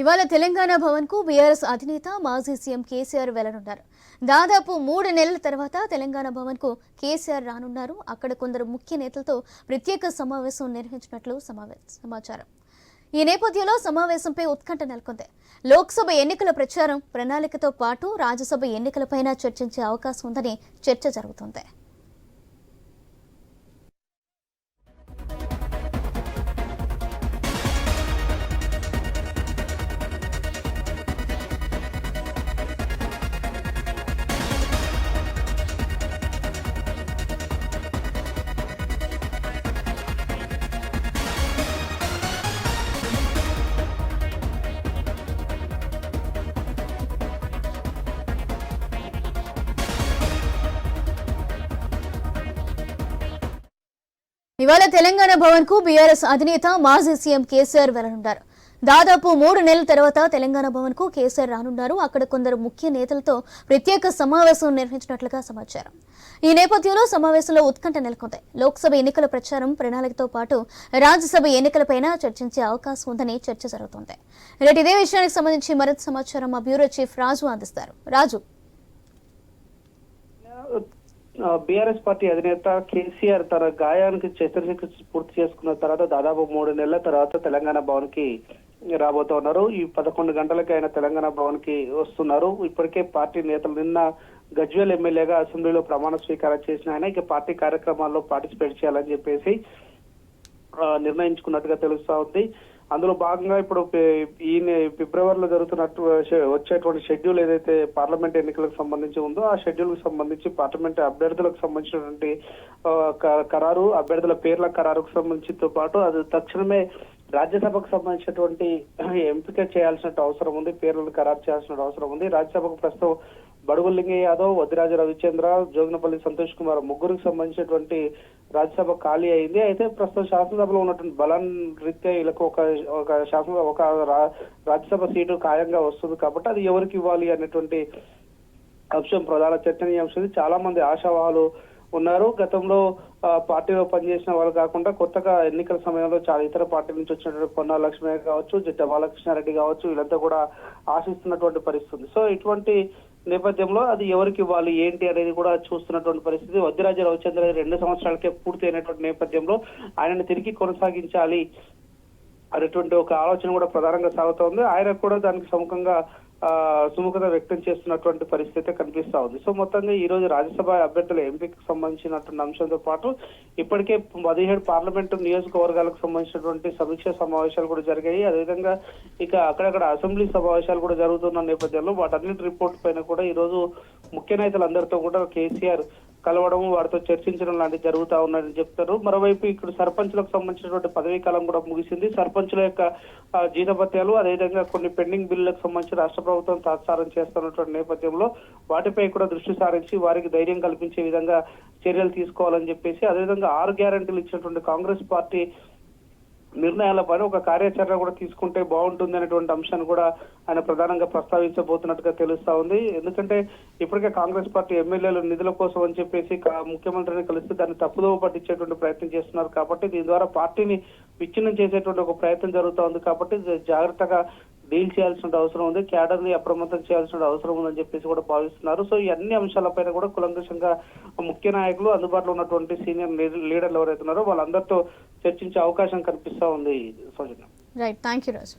ఇవాళ తెలంగాణ భవన్కు బీఆర్ఎస్ అధినేత మాజీ సీఎం కేసీఆర్ వెళ్ళనున్నారు. దాదాపు మూడు నెలల తర్వాత తెలంగాణ భవన్కు కేసీఆర్ రానున్నారు. అక్కడ కొందరు ముఖ్య నేతలతో ప్రత్యేక సమావేశం నిర్వహించినట్లు సమాచారం. ఈ నేపథ్యంలో సమావేశంపై ఉత్కంఠ నెలకొంది. లోక్సభ ఎన్నికల ప్రచారం ప్రణాళికతో పాటు రాజ్యసభ ఎన్నికలపైన చర్చించే అవకాశం ఉందని చర్చ జరుగుతోంది. ఇవాళ తెలంగాణ భవన్కు బీఆర్ఎస్ అధినేత మాజీ సీఎం కేసీఆర్ వెళ్ళనున్నారు. దాదాపు మూడు నెలల తర్వాత తెలంగాణ భవన్కు కేసీఆర్ రానున్నారు. అక్కడ కొందరు ముఖ్య నేతలతో ప్రత్యేక సమావేశం నిర్వహించినట్లుగా సమాచారం. ఈ నేపథ్యంలో సమావేశంలో ఉత్కంఠ నెలకొంది. లోక్సభ ఎన్నికల ప్రచారం ప్రణాళికతో పాటు రాజ్యసభ ఎన్నికలపైన చర్చించే అవకాశం ఉందని చర్చ జరుగుతోంది. రేటు ఇదే విషయానికి సంబంధించి మరింత సమాచారం మా బ్యూరో చీఫ్ రాజు అందిస్తారు. రాజు. బీఆర్ఎస్ పార్టీ అధినేత కేసీఆర్ తన గాయానికి శస్త్రచికిత్స పూర్తి చేసుకున్న తర్వాత దాదాపు మూడు నెలల తర్వాత తెలంగాణ భవన్కి రాబోతూ ఉన్నారు. ఈ పదకొండు గంటలకి ఆయన తెలంగాణ భవన్కి వస్తున్నారు. ఇప్పటికే పార్టీ నేతలు నిన్న గజ్వేల్ ఎమ్మెల్యేగా అసెంబ్లీలో ప్రమాణ స్వీకారం చేసిన ఆయన ఇక పార్టీ కార్యక్రమాల్లో పార్టిసిపేట్ చేయాలని చెప్పేసి నిర్ణయించుకున్నట్టుగా తెలుస్తా ఉంది. అందులో భాగంగా ఇప్పుడు ఈ ఫిబ్రవరిలో జరుగుతున్నట్టు వచ్చేటువంటి షెడ్యూల్ ఏదైతే పార్లమెంట్ ఎన్నికలకు సంబంధించి ఉందో ఆ షెడ్యూల్కు సంబంధించి పార్లమెంట్ అభ్యర్థులకు సంబంధించినటువంటి ఆ, ఖరారు అభ్యర్థుల పేర్ల ఖరారుకు సంబంధించితో పాటు అది తక్షణమే రాజ్యసభకు సంబంధించినటువంటి ఎంపిక చేయాల్సిన అవసరం ఉంది పేర్లను ఖరారు చేయాల్సిన అవసరం ఉంది. రాజ్యసభకు ప్రస్తుతం బడుగు లింగయ్య యాదవ్ వదిరాజు రవిచంద్ర జోగినపల్లి సంతోష్ కుమార్ ముగ్గురికి సంబంధించినటువంటి రాజ్యసభ ఖాళీ అయింది. అయితే ప్రస్తుతం శాసనసభలో ఉన్నటువంటి బలం రీత్యా వీళ్ళకు ఒక ఒక శాసన ఒక రా- రాజ్యసభ సీటు ఖాయంగా వస్తుంది కాబట్టి అది ఎవరికి ఇవ్వాలి అనేటువంటి అంశం ప్రధాన చర్చనీయాంశం. చాలా మంది ఆశావాహులు ఉన్నారు. గతంలో ఆ, పార్టీలో పనిచేసిన వాళ్ళు కాకుండా కొత్తగా ఎన్నికల సమయంలో చాలా ఇతర పార్టీ నుంచి వచ్చినటువంటి పొన్నా లక్ష్మయ్య కావచ్చు జిడ్డ బాలకృష్ణారెడ్డి కావచ్చు వీళ్ళంతా కూడా ఆశిస్తున్నటువంటి పరిస్థితి. సో ఇటువంటి నేపథ్యంలో అది ఎవరికి ఇవ్వాలి ఏంటి అనేది కూడా చూస్తున్నటువంటి పరిస్థితి. వద్దిరాజ రవిచంద్ర రెండు సంవత్సరాలకే పూర్తి అయినటువంటి నేపథ్యంలో ఆయనను తిరిగి కొనసాగించాలి అనేటువంటి ఒక ఆలోచన కూడా ప్రధానంగా సాగుతోంది. ఆయన కూడా దానికి సముఖంగా సుముఖత వ్యక్తం చేస్తున్నటువంటి పరిస్థితి కనిపిస్తా ఉంది. సో మొత్తంగా ఈ రోజు రాజ్యసభ అభ్యర్థుల ఎంపికకు సంబంధించినటువంటి అంశంతో పాటు ఇప్పటికే పదిహేడు పార్లమెంటు నియోజకవర్గాలకు సంబంధించినటువంటి సమీక్ష సమావేశాలు కూడా జరిగాయి. అదేవిధంగా ఇక అక్కడక్కడ అసెంబ్లీ సమావేశాలు కూడా జరుగుతున్న నేపథ్యంలో వాటన్నిటి రిపోర్ట్ పైన కూడా ఈ రోజు ముఖ్య నేతలందరితో కూడా కేసీఆర్ కలవడం వారితో చర్చించడం లాంటివి జరుగుతూ ఉన్నాయని చెప్తారు. మరోవైపు ఇక్కడ సర్పంచులకు సంబంధించినటువంటి పదవీ కాలం కూడా ముగిసింది. సర్పంచుల యొక్క జీతపత్యాలు జీతభత్యాలు అదేవిధంగా కొన్ని పెండింగ్ బిల్లులకు సంబంధించి రాష్ట్ర ప్రభుత్వం తాత్సారం చేస్తున్నటువంటి నేపథ్యంలో వాటిపై కూడా దృష్టి సారించి వారికి ధైర్యం కల్పించే విధంగా చర్యలు తీసుకోవాలని చెప్పేసి అదేవిధంగా ఆరు గ్యారంటీలు ఇచ్చినటువంటి కాంగ్రెస్ పార్టీ నిర్ణయాల నిర్ణయాలపైన ఒక కార్యాచరణ కూడా తీసుకుంటే బాగుంటుంది అనేటువంటి అంశాన్ని కూడా ఆయన ప్రధానంగా ప్రస్తావించబోతున్నట్టుగా తెలుస్తా ఉంది. ఎందుకంటే ఇప్పటికే కాంగ్రెస్ పార్టీ ఎమ్మెల్యేలు నిధుల కోసం అని చెప్పేసి ముఖ్యమంత్రిని కలిసి దాన్ని తప్పుదోవ పట్టించేటువంటి ప్రయత్నం చేస్తున్నారు కాబట్టి దీని ద్వారా పార్టీని విచ్ఛిన్నం చేసేటువంటి ఒక ప్రయత్నం జరుగుతూ ఉంది కాబట్టి జాగ్రత్తగా డీల్ చేయాల్సిన అవసరం ఉంది క్యాడర్ని అప్రమత్తం చేయాల్సిన అవసరం ఉందని చెప్పేసి కూడా భావిస్తున్నారు. సో ఈ అన్ని అంశాలపైన కూడా కులంకషంగా ముఖ్య నాయకులు అందుబాటులో ఉన్నటువంటి సీనియర్ లీడర్లు ఎవరైతున్నారో వాళ్ళందరితో చర్చించే అవకాశం కనిపిస్తా ఉంది Soujanya. Right thank you Raju